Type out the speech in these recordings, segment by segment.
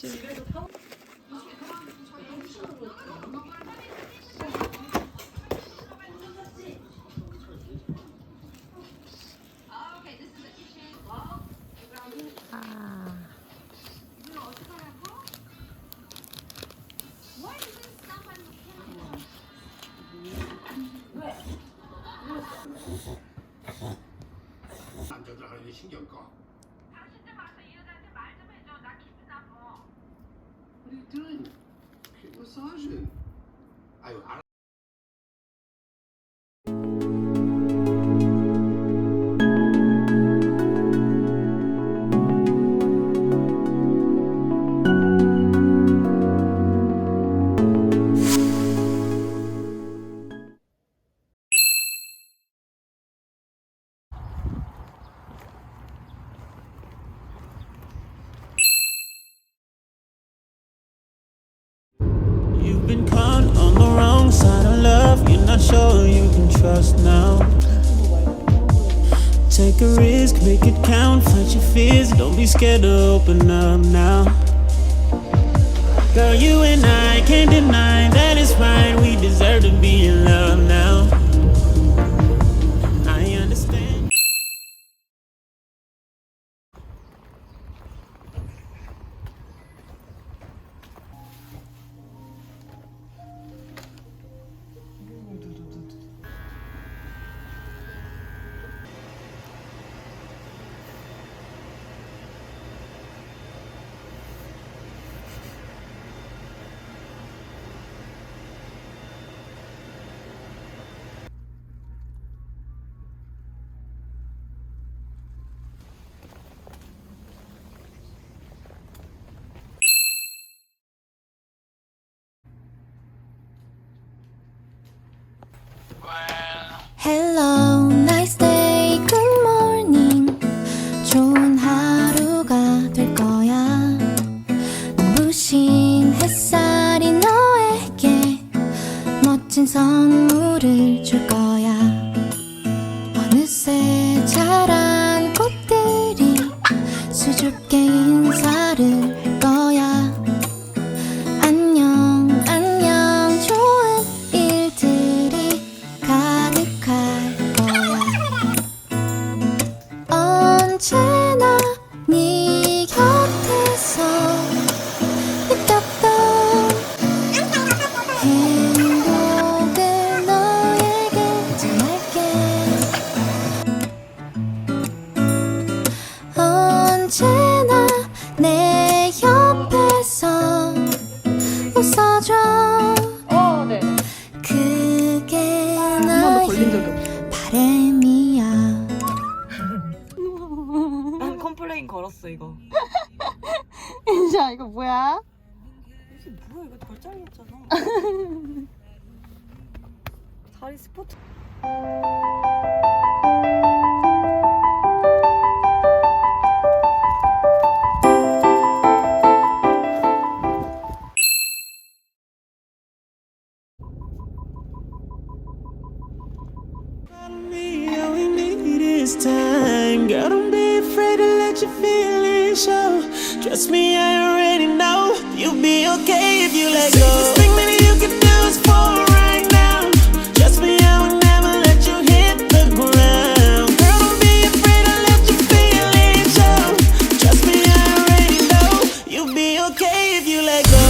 그렇지. 아. 남자들 하는 게 신경 꺼. What are you doing? Massaging. 아유, been caught on the wrong side of love. You're not sure you can trust now. Take a risk, make it count. Fight your fears. Don't be scared to open up now. Girl, you and I can't deny that it's right. We deserve to be in love now. 자란 꽃들이 수줍게 걸었어 이거. 인자 이거 뭐야? 이게 뭐야 이거 덜짱이었잖아. 다리 스포츠. Time. Show. Trust me, I already know you'll be okay if you let go. Thing that you can do is fall right now. Trust me, I will never let you hit the ground. Girl, don't be afraid to let your feelings show. Trust me, I already know you'll be okay if you let go.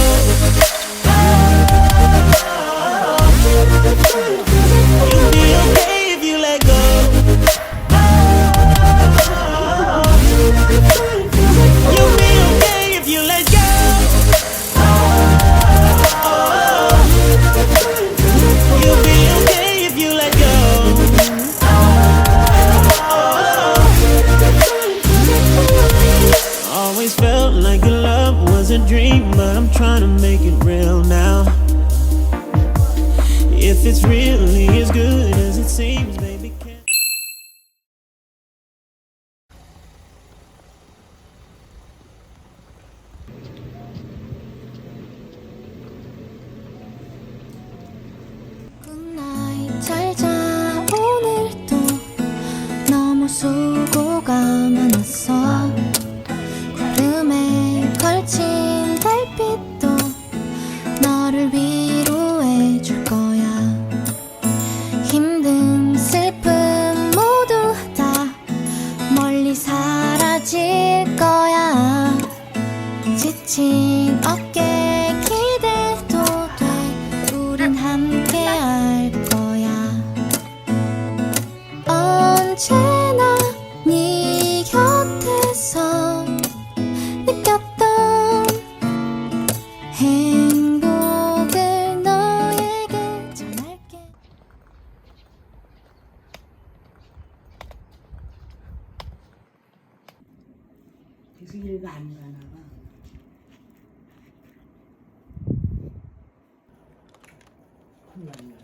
수고가 많았어. 구름에 걸친 달빛도 너를 위로해 줄 거야. 힘든 슬픔 모두 다 멀리 사라질 거야. 지친 어깨 그래서 일가 안 가나 봐. 혼났네.